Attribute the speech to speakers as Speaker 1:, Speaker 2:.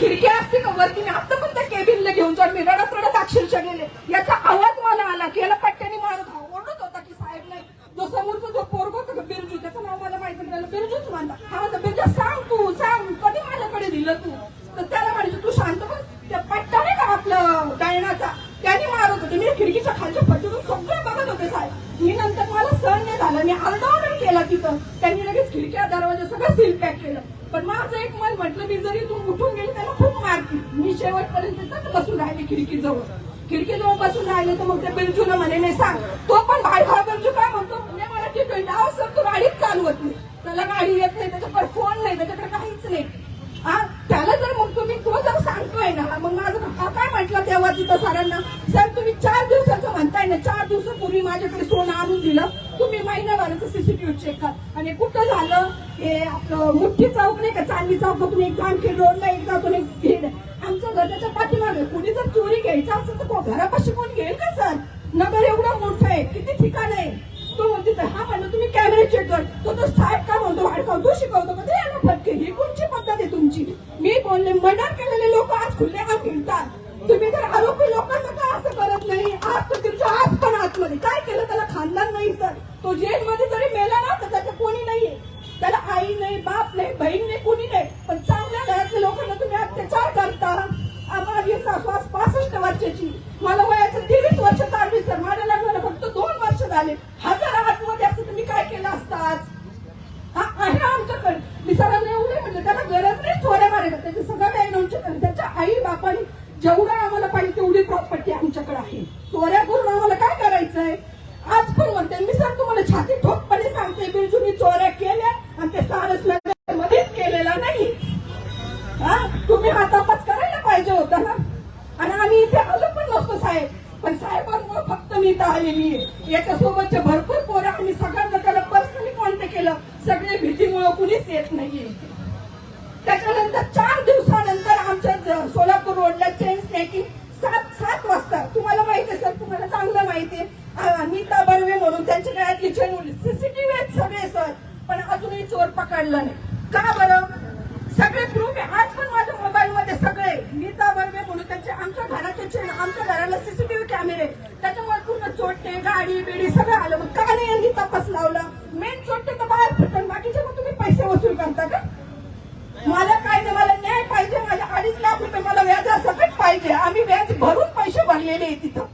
Speaker 1: खिडकी असते का वरती मी आता पण त्या केबिनला घेऊन जाऊन मी रडत रडत अक्षरशः गेले. याचा आवाज मला आला की याला पट्ट्याने मारत ओरडत होता की साहेब नाही. जो समोरचा जो पोरग होता का बिरजू त्याचं नाव मला माहिती नाही. बिरजूच म्हणला हा म्हणता बिरजा सांग तू सांग कधी माझ्याकडे दिलं तू? तर त्याला म्हणायचं तू शांत बस. त्या पट्टा नाही का आपलं डायनाचा? त्याने मारत होते. मी खिडकीच्या खालच्या पट्टीतून सगळे बघत होते साहेब. मी नंतर मला सहन नाही झालं. मी आरडाओरड केला तिथं. त्यांनी लगेच खिडक्या दरवाजा सगळं सील पॅक केलं. पण माझं एक मन म्हटलं मी जरी तू उठून गेली शेवटपर्यंत बसून राहिले खिडकीजवळ. खिडकीजवळ बसून राहिले तर मग ते बिरजूला म्हणे नाही सांग तो पण भाई बिरजू काय म्हणतो? मला टी ट्वेंटी अहो सर तू गाडीच चालवत नाही. त्याला गाडी येत नाही त्याच्याकडे फोन नाही त्याच्याकडे काहीच नाही. हा त्याला जर मग तुम्ही तो जर सांगतोय ना मग माझं हा काय म्हटलं तेव्हा तिथं सरांना? सर तुम्ही चार दिवसाचं म्हणताय ना चार दिवसापूर्वी माझ्याकडे सोनं आणून दिलं. तुम्ही महिनाभराचं सीसीटीव्ही चेक कर. आणि कुठं झालं? हे आपलं मुठ्ठी चौक नाही का? चांदणी चौकातून एक जामखेड रोडला एक जातून एक आमचं आमच्या घराच्या पाठीमागे कुणी जर चोरी घ्यायचा असेल तर घरापाशी कोण घेईल का सर? नगर एवढं मोठं आहे किती ठिकाण आहे? तो म्हणते हा म्हणतो तुम्ही कॅमेरे चेक कर. तो तो साहेब का म्हणतो वाढकाव तू शिकवतो म्हणजे ते याला फटके ही कोणची पद्धत आहे तुमची? मी बोलले मर्डर केलेले लोक आज खुले आम फिरतात. तुम्ही जर आरोपी लोकांना का असं करत नाही? आज तर तुमच्या आज पण आतमध्ये. काय केलं? त्याला खानदान नाही सर. तो जेलमध्ये जरी मेला ना तर त्याचं कोणी नाहीये. त्याला आई नाही बाप नाही बहीण नाही कोणी नाही पण चांगल्या घरातल्या लोकांना तुम्ही अत्याचार करता माझी सासू आज पासष्ट वर्षाची. मला वयाचं तेवीस वर्ष चालली सर माझ्या लग्नाला फक्त दोन वर्ष झाले. हजार आतमध्ये असं तुम्ही काय केलं असतं आज? हा आहे आमच्याकडे. मी सरांना एवढे म्हटलं त्याला गरज नाही चोऱ्या मारे त्याच्या सगळं काही आमच्याकडे त्याच्या आई बापाने जेवढं आम्हाला पाहिजे तेवढी प्रॉपर्टी आमच्याकडे आहे. चोऱ्या इथं आलेली आहे. याच्यासोबतचे भरपूर पोरं आम्ही सगळ्यांना त्याला पर्सनली कॉन्टॅक्ट केलं. सगळे भीतीमुळे कुणीच येत नाहीये. त्याच्यानंतर चार दिवसानंतर आमच्या सोलापूर रोडला चेन स्नॅकिंग सात सात वाजता. तुम्हाला माहिती आहे सर तुम्हाला चांगलं माहिती आहे. नीता बर्वे म्हणून त्यांच्या गळ्यातली चेन सीसीटीव्ही आहेत सगळे सर पण अजूनही चोर पकडला नाही. का बरं? सगळे प्रूफ आहे. आज पण माझ्या मोबाईल मध्ये सगळे. नीता बर्वे म्हणून त्यांचे आमच्या घराचे चेन आमच्या घराला सीसीटीव्ही कॅमेरे त्याच्या पूर्ण गाडी बिडी सगळं आलं. मग का नाही यांनी तपास लावला. मेन चोरटे तर बाहेर फुटन बाकीचे मग तुम्ही पैसे वसूल करता का? मला काय नाही मला न्याय पाहिजे. माझ्या अडीच लाख रुपये मला व्याज सकट पाहिजे. आम्ही व्याज भरून पैसे भरलेले आहे तिथं.